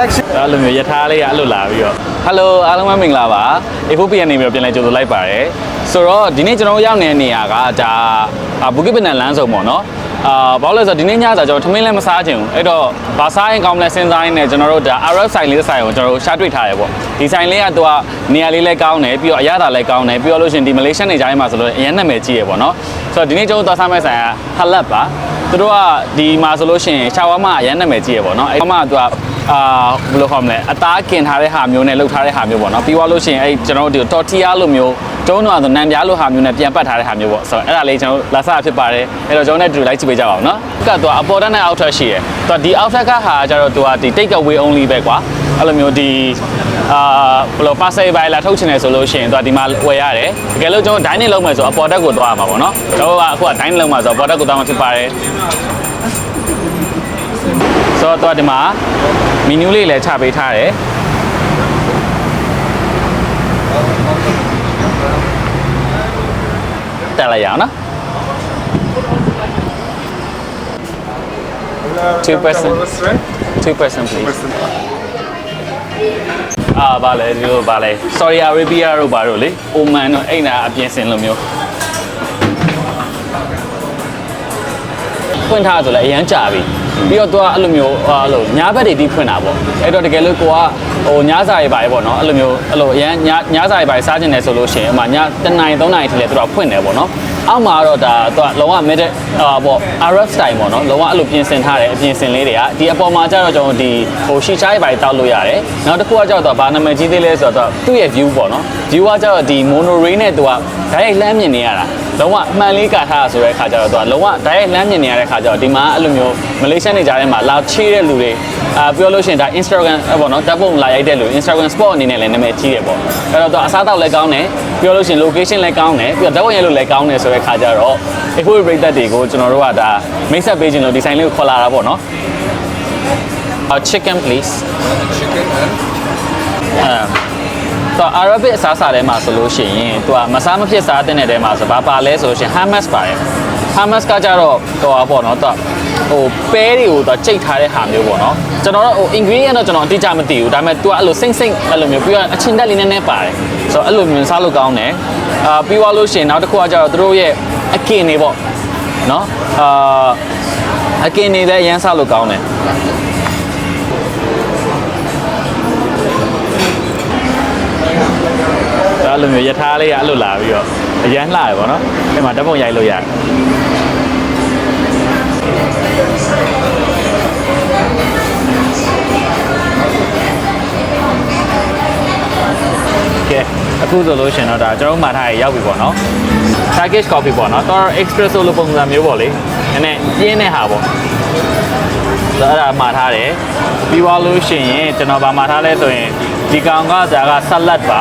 selection အဲ့လိုမျိုးယထာလေးကအဲ့လိုလာပြီးတော့ Hello အားလုံးပဲမင်္ဂလာပါ FOP ကနေပြီးတော့ပြန်လဲကြိုဆိုလိုက်ပါတယ်ဆိုတော့ဒီနေ့ကျွန်တော်တို့ရောက်နေတဲ့နေရာကဒါဘူကစ်ပနန်လမ်းဆောင်ပေါ့နော်အာဘာလို့လဲဆိုတော့ဒီနေ့ညစာကျွန်တော်ထမင်းလည်းမစားချင်ဘူးအဲ့တော့ဘာစားရင်ကောင်းမလဲစဉ်းစားရင်းနဲ့ကျွန်တော်တို့ဒါ Arab ဆိုင်လေးတစ်ဆိုင်ကိုကျွန်တော်တို့ရှာတွေ့ထားရပေါ့ဒီဆိုင်လေးကသူကနေရာလေးလည်းကောင်းတယ်ပြီးတော့အရသာလည်းကောင်းတယ်ပြီးတော့လို့ရှိရင်ဒီမလေးရှားနေကြရင်မှာဆိုလို့အရင်နာမည်ကြီးရပေါ့နော်ဆိုတော့ဒီနေ့ကျွန်တော်တို့သွားစားမယ့်ဆိုင်က Halab ပါသူတို့ကဒီမှာဆိုလို့ရှိရင်ရှာဝါမအရင်နာမည်ကြီးရပေါ့နော်အဲ့မှာသူက အာဘယ်လိုခေါ်မလဲအသားกินထားတဲ့ဟာမျိုးနဲ့လှုပ်ထားတဲ့ဟာမျိုးပေါ့နော်ပြီးသွားလို့ရှိရင်အဲ့ကျွန်တော်တို့တော်တီယာလိုမျိုးတုံးတော့ဆိုနံပြားလိုဟာမျိုးနဲ့ပြန်ပတ်ထားတဲ့ဟာမျိုးပေါ့ဆိုတော့အဲ့ဒါလေးကျွန်တော်လာစားဖြစ်ပါတယ်အဲ့တော့ကျွန်တော်နဲ့တူလိုက်ကြည့်ပေးကြပါဦးနော်ကတော့အပေါ်တက်နဲ့အောက်ထက်ရှိရယ်သူကဒီအောက်ထက်ကဟာကျတော့သူကဒီ take away only ပဲကွာအဲ့လိုမျိုးဒီအာဘယ်လို parcel ပဲလာထုတ်ချင်တယ်ဆိုလို့ရှိရင်သူကဒီမှာဝယ်ရတယ်တကယ်လို့ကျွန်တော် dining လုပ်မယ်ဆိုအပေါ်တက်ကိုသွားရမှာပေါ့နော်ကျွန်တော်ကအခုက dining လုပ်မှာဆိုအပေါ်တက်ကိုသွားမှာဖြစ်ပါတယ်ဆိုတော့ဒီမှာ မီနူးလေးလည်းချပေးထားတယ်တက်လိုက်ရအောင်နော် Two person. two person please အာဗာလေဒီလိုဗာလေ Saudi Arabia တို့ဘာတို့လေ Oman တို့အဲ့နာအပြင်စင်လိုမျိုးဖွင့်ထားဆိုလဲအရန်ကြာပြီ ပြီးတော့သူကအဲ့လိုမျိုးအဲ့လိုညားဘက်တွေတီးဖွင့်တာပေါ့အဲ့တော့တကယ်လို့ကိုက ဟိုညားစာရေးပါပဲပေါ့နော်အဲ့လိုမျိုးအဲ့လိုအရန်ညားညားစာရေးပါစားကျင်တယ်ဆိုလို့ရှိရင်အမှညာတနိုင်၃နိုင်ထိလဲသူကဖွင့်တယ်ပေါ့နော်အောက်မှာတော့ဒါသူကလုံးဝ middle အာပေါ့ Arab style ပေါ့နော်လုံးဝအဲ့လိုပြင်ဆင်ထားတယ်အပြင်ဆင်လေးတွေကဒီအပေါ်မှာကျတော့ကျွန်တော်ဒီဟိုရှီချိုင်းပါတောက်လို့ရတယ်နောက်တစ်ခုကကျတော့ဘာနာမည်ကြီးသေးလဲဆိုတော့သူ့ရဲ့ view ပေါ့နော် view ကကျတော့ဒီ mono ray နဲ့သူကဓာတ်ရိုက်လှမ်းမြင်နေရတာလုံးဝအမှန်လေးကာထားတာဆိုတဲ့ခါကျတော့သူကလုံးဝဓာတ်ရိုက်လှမ်းမြင်နေရတဲ့ခါကျတော့ဒီမှာအဲ့လိုမျိုးမလေးရှားနေကြတဲ့မှာလာချေးတဲ့လူတွေ အာပြောလို့ရှိရင်ဒါ Instagram ပေါ့နော်ဓာတ်ပုံလာရိုက်တဲ့လူ Instagram spot အနေနဲ့လည်းနာမည်ကြီးတယ်ပေါ့အဲ့တော့သူအစားတောက်လည်းကောင်းတယ်ပြောလို့ရှိရင် location လည်းကောင်းတယ်ပြီးတော့ဓာတ်ပုံရိုက်လို့လည်းကောင်းတယ်ဆိုတဲ့ခါကျတော့ Echo Break တက်တွေကိုကျွန်တော်တို့ကဒါမိတ်ဆက်ပေးခြင်းလို့ဒီဆိုင်လေးကိုခေါ်လာတာပေါ့နော် Uh, chicken please chicken and အဲတော့ Arabic အစားအစာထဲမှာဆိုလို့ရှိရင်သူကမစားမဖြစ်စားတဲ့တဲ့ထဲမှာဆိုဘာပါလဲဆိုလို့ရှိရင် hummus ပါတယ် hummus ကကြတော့ဟိုပါပေါ့နော်သူက ဟိုပဲတွေကိုသူကြိတ်ထားတဲ့ဟာမျိုးပေါ့နော်ကျွန်တော်တို့ဟို ingredient တော့ကျွန်တော်အတိအကျမသိဘူးဒါပေမဲ့ तू ကအဲ့လိုစိမ့်စိမ့်အဲ့လိုမျိုးပြီးတော့အချင်းတက်လေးနည်းနည်းပါတယ်ဆိုတော့အဲ့လိုမျိုးစားလို့ကောင်းတယ်အာပြီးသွားလို့ရှိရင်နောက်တစ်ခုကကြတော့သူတို့ရဲ့အကင်တွေပေါ့နော်အာအကင်တွေလည်းအရန်စားလို့ကောင်းတယ်ဒါအဲ့လိုမျိုးယထာလေးကအဲ့လိုလာပြီးတော့အရန်လှရပါတော့အဲ့မှာဓာတ်ပုံရိုက်လို့ရတယ် အခုဆိုလို့ရှင်တော့ဒါကျွန်တော်တို့မှာထားရရောက်ပြီပေါ့နော် Turkish coffee ပေါ့နော်တော့ espresso လိုပုံစံမျိုးပေါ့လေနည်းနည်းပြင်းတဲ့ဟာပေါ့ဒါအဲ့ဒါမှာထားတယ်ပြီးသွားလို့ရှိရင်ကျွန်တော်ဗာမှာထားလဲဆိုရင်ဒီကောင်ကဒါက salad ပါ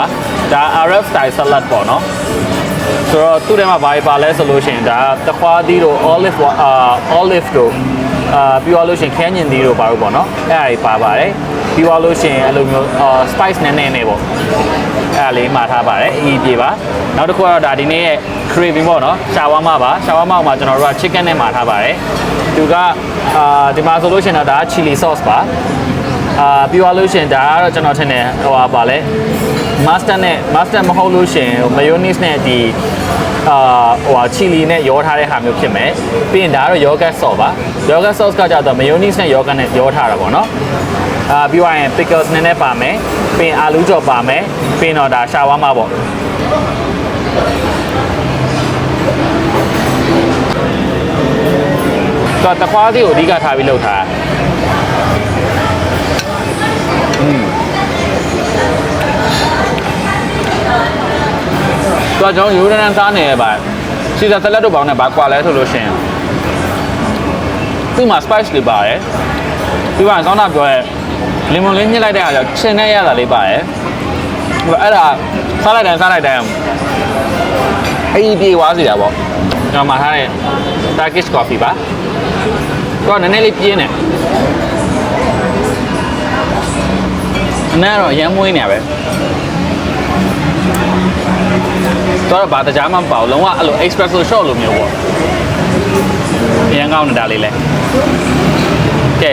ဒါ Arab style salad ပေါ့နော်ဆိုတော့သူ့ထဲမှာဘာပါလဲဆိုလို့ရှိရင်ဒါတခွားသီးတို့ olive အာ olive တို့အာပြီးသွားလို့ရှိရင်ခရမ်းညင်သီးတို့ပါလို့ပေါ့နော်အဲ့ဒါတွေပါပါတယ် ပြီးသွားလို့ရှိရင်အဲ့လိုမျိုးအာ spice နည်းနည်းနဲ့ပေါ့အဲ့ဒါလေးမှာထားပါတယ်အကြီးပြေပါနောက်တစ်ခုကတော့ဒါဒီနေ့ရဲ့ craving ပေါ့နော်ရှာဝါမပါရှာဝါမမှာကျွန်တော်တို့က chicken နဲ့မှာထားပါတယ်သူကအာဒီမှာဆိုလို့ရှိရင်တော့ဒါ chili sauce ပါအာပြီးသွားလို့ရှိရင်ဒါကတော့ကျွန်တော်ထင်တယ်ဟိုပါပါလဲ master နဲ့ master မဟုတ်လို့ရှိရင် mayonnaise နဲ့ဒီအာဟိုဟာ chili နဲ့ရောထားတဲ့ဟာမျိုးဖြစ်မယ်ပြီးရင်ဒါကတော့ yogurt sauce ပါ yogurt sauce ကကြတော့ mayonnaise နဲ့ yogurt နဲ့ရောထားတာပေါ့နော် အာပြီးသွားရင် pickles နည်းနည်းပါမယ်ပြီးရင်အာလူးကြော်ပါမယ်ပြီးရင်တော့ဒါရှာဝါမပေါ့တော့တခွားစီကိုအဓိကထားပြီးလုပ်ထားတာသူကကျွန်တော်ယူရနန်စားနေရပါစီဇာဆလတ်တို့ပေါင်းနဲ့ဘာကွာလဲဆိုလို့ရှိရင်သူ့မှာ spice လေးပါတယ်ပြီးတော့ကောင်းတာပြောရဲ လီမွန်လေးညှစ်လိုက်တဲ့အခါကျချင်းနဲ့ရတာလေးပါတယ်ဟိုအဲ့ဒါစားလိုက်တိုင်းစားလိုက်တိုင်းအေးပြေသွားစီတာပေါ့ကျွန်တော်မှာထားတဲ့ Turkish coffee ပါတော့နည်းနည်းလေးပြင်းတယ်အနားတော့ရမ်းမွေးနေရပဲတော့ဘာတကြားမှမပေါ့လုံးဝအဲ့လို espresso shot လိုမျိုးပေါ့အရင်ကောင်းနေတာလေးလဲကဲ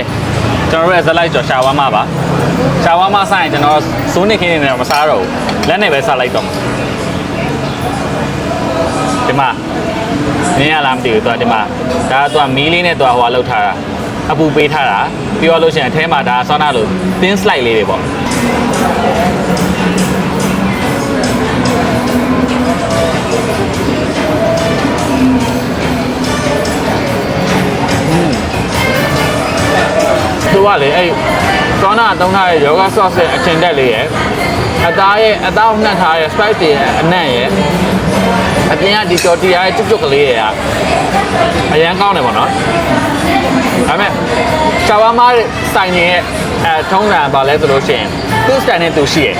ကျွန်တော်တို့ရဲ့ဇက်လိုက်ကျော်ရှာဝါမပါရှာဝါမဆိုင်ကျွန်တော်စိုးနေခင်းနေတော့မစားတော့ဘူးလက်နဲ့ပဲစားလိုက်တော့မှာဒီမှာနင်းရလားမသိဘူးသူကဒီမှာဒါကသူကမီးလေးနဲ့သူကဟိုဟာလောက်ထားတာအပူပေးထားတာပြီးတော့လို့ရှိရင်အထဲမှာဒါဆောနာလို့ thin slice လေးတွေပေါ့ သူကလေအဲ့ဆောနာတုံးထားတဲ့ yoga sauce ရဲ့အချင်တက်လေးရဲ့အသားရဲ့အသားကိုနှက်ထားတဲ့ spice တွေရဲ့အနံ့ရဲ့အပြင်ကဒီတော်တီယာရဲ့ကျွတ်ကျွတ်ကလေးရဲ့အရန်ကောင်းတယ်ပေါ့နော်ဒါပေမဲ့ချာဝါမားဆိုင်ရဲ့အဲထုံးစံပါလဲဆိုလို့ရှိရင်သူ့စတန်နဲ့သူရှိရဲ့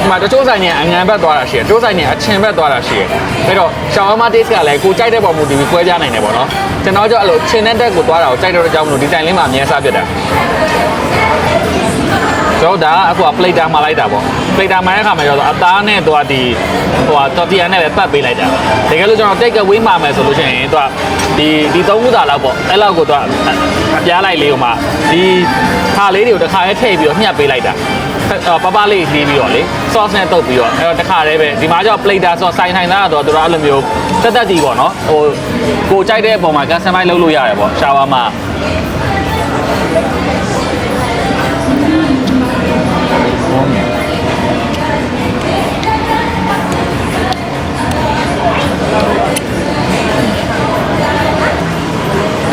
ဒီမှာတချို့ဆိုင်နဲ့အငံဘက်သွားတာရှိတယ်တချို့ဆိုင်နဲ့အချင်ဘက်သွားတာရှိတယ်ပြီးတော့ချာဝါမား taste ကလည်းကိုကြိုက်တဲ့ပုံမူတည်ပြီးခွဲခြားနိုင်တယ်ပေါ့နော်ကျွန်တော်ကြောင့်အဲ့လိုချင်တဲ့တက်ကိုသွားတာကိုကြိုက်တော့တဲ့အကြောင်းမလို့ဒီတိုင်လေးမှာအမြဲစားပြတ်တာကျွန်တော်ဒါကအခုက plater မှာလိုက်တာပေါ့ plater မှာတဲ့အခါမှာကျတော့အသားနဲ့သူကဒီဟိုဟာ tortilla နဲ့ပဲပတ်ပေးလိုက်တာတကယ်လို့ကျွန်တော် take away မှာမယ်ဆိုလို့ရှိရင်သူကဒီဒီသုံးခုသာလောက်ပေါ့အဲ့လောက်ကိုသူကအပြားလိုက်လေးဟိုမှာဒီခါလေးတွေကိုတစ်ခါရဲထည့်ပြီးတော့ညှပ်ပေးလိုက်တာ ပပလေးနှီးပြီးတော့လေ sauce နဲ့တုပ်ပြီးတော့အဲ့တော့တစ်ခါတည်းပဲဒီမှာကျတော့ plater ဆိုဆိုင်ထိုင်သားတော့သူတို့အဲ့လိုမျိုးတက်တက်ကြီးပေါ့နော်ဟိုကိုကြိုက်တဲ့အပေါ်မှာ customize လုပ်လို့ရတယ်ပေါ့ရှာဝါမှာ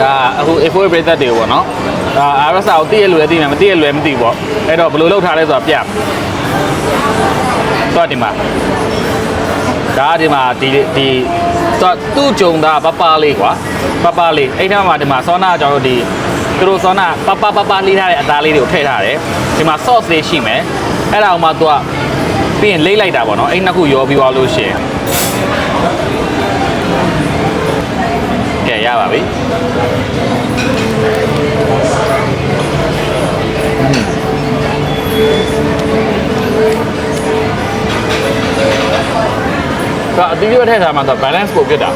ဒါအခု A4 ပရိသတ်တွေပေါ့နော် ဒါ RSA ကိုသိရလူလည်းသိမယ်မသိရလူလည်းမသိဘူးပေါ့အဲ့တော့ဘယ်လိုလုပ်ထားလဲဆိုတာပြတော့ဒီမှာဒါဒီမှာဒီဒီတော့သူ့ကြုံတာပပလေးကွာပပလေးအဲ့ထက်မှာဒီမှာဆောနာကျွန်တော်တို့ဒီသူတို့ဆောနာပပပပလေးထားတဲ့အသားလေးတွေကိုထည့်ထားတယ်ဒီမှာ sauce လေးရှိမယ်အဲ့ဒါအောင်မှသူကပြီးရင်လိမ့်လိုက်တာပေါ့နော်အဲ့နှစ်ခုရောပြီးသွားလို့ရှိရင်ကဲရပါပြီ ဒါအတီးရွက်ထည့်ထားမှတော့ balance ကိုဖြစ်တာ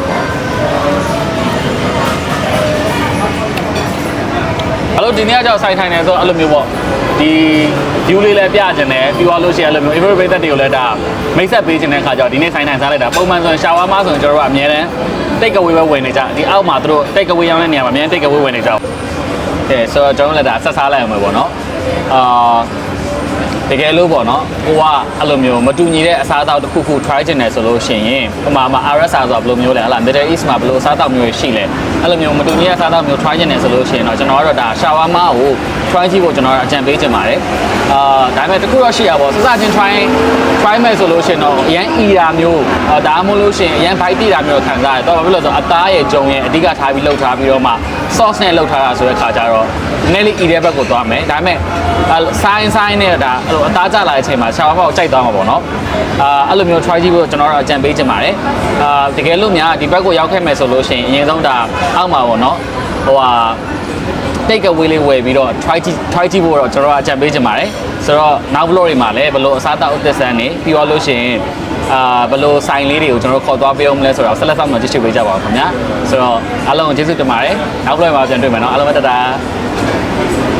အဲ့လိုဒီနေ့ကကြောက်ဆိုင်ထိုင်နေဆိုအဲ့လိုမျိုးပေါ့ဒီ view လေးလည်းပြချင်တယ်ပြီးသွားလို့ရှိရင်အဲ့လိုမျိုး favorite ပိတ်သက်တွေကိုလည်းဒါမိတ်ဆက်ပေးချင်တဲ့ခါကျတော့ဒီနေ့ဆိုင်ထိုင်စားလိုက်တာပုံမှန်ဆိုရင် shower မဆိုရင်ကျွန်တော်တို့ကအများတန်း take away ပဲဝင်နေကြဒီအောက်မှာသူတို့ take away ရောင်းတဲ့နေရာမှာအများ take away ဝင်နေကြကဲ ဆိုတော့ကျွန်တော်လည်းဒါဆက်စားလိုက်အောင်ပဲပေါ့နော်အာ တကယ်လို့ပေါ့နော်ကိုကအဲ့လိုမျိုးမတူညီတဲ့အစားအသောက်တစ်ခုခု try ချင်တယ်ဆိုလို့ရှိရင်ဟိုမှာမှာ RSA ဆိုတာဘယ်လိုမျိုးလဲဟလာ Middle East မှာဘယ်လိုအစားအသောက်မျိုးရှိလဲအဲ့လိုမျိုးမတူညီတဲ့အစားအသောက်မျိုး try ချင်တယ်ဆိုလို့ရှိရင်တော့ကျွန်တော်ကတော့ဒါ shawarma ကို try ကြည့်ဖို့ကျွန်တော်အကြံပေးချင်ပါတယ်အာဒါပေမဲ့တစ်ခုတော့ရှိရပါဘောစစချင်း try try မယ်ဆိုလို့ရှိရင်တော့အရန် e တာမျိုးအာဒါမှမဟုတ်လို့ရှိရင်အရန် bite တိတာမျိုးခံစားရတယ်တော့ဘာဖြစ်လို့လဲဆိုတော့အသားရဲ့ဂျုံရဲ့အဓိကထားပြီးလှုပ်ထားပြီးတော့မှ sauce နဲ့လှုပ်ထားတာဆိုတဲ့ခါကျတော့ နည်းနည်းလေး e တဲ့ဘက်ကိုသွားမယ်ဒါပေမဲ့ဆိုင်းဆိုင်းနဲ့ဒါအဲ့လိုအသားကျလာတဲ့အချိန်မှာ shower ဘောက်ကြိုက်သွားမှာပေါ့နော်အာအဲ့လိုမျိုး try ကြည့်ဖို့ကျွန်တော်တို့အကြံပေးချင်ပါတယ်အာတကယ်လို့များဒီဘက်ကိုရောက်ခဲ့မယ်ဆိုလို့ရှိရင်အရင်ဆုံးဒါအောက်မှာပေါ့နော်ဟိုဟာ take away လေးဝယ်ပြီးတော့ try ကြည့် try ကြည့်ဖို့တော့ကျွန်တော်ကအကြံပေးချင်ပါတယ်ဆိုတော့နောက် vlog တွေမှာလည်းဘယ်လိုအစားအသောက်အသစ်ဆန်းနေပြီးတော့လို့ရှိရင်အာဘယ်လိုဆိုင်လေးတွေကိုကျွန်တော်တို့ခေါ်သွားပေးအောင်မလဲဆိုတော့ဆက်လက်ဆောင်မှာကြည့်ရှုပေးကြပါဦးခင်ဗျာဆိုတော့အားလုံးကိုကျေးဇူးတင်ပါတယ်နောက် vlog မှာပြန်တွေ့မယ်နော်အားလုံးပဲတတား Thank you.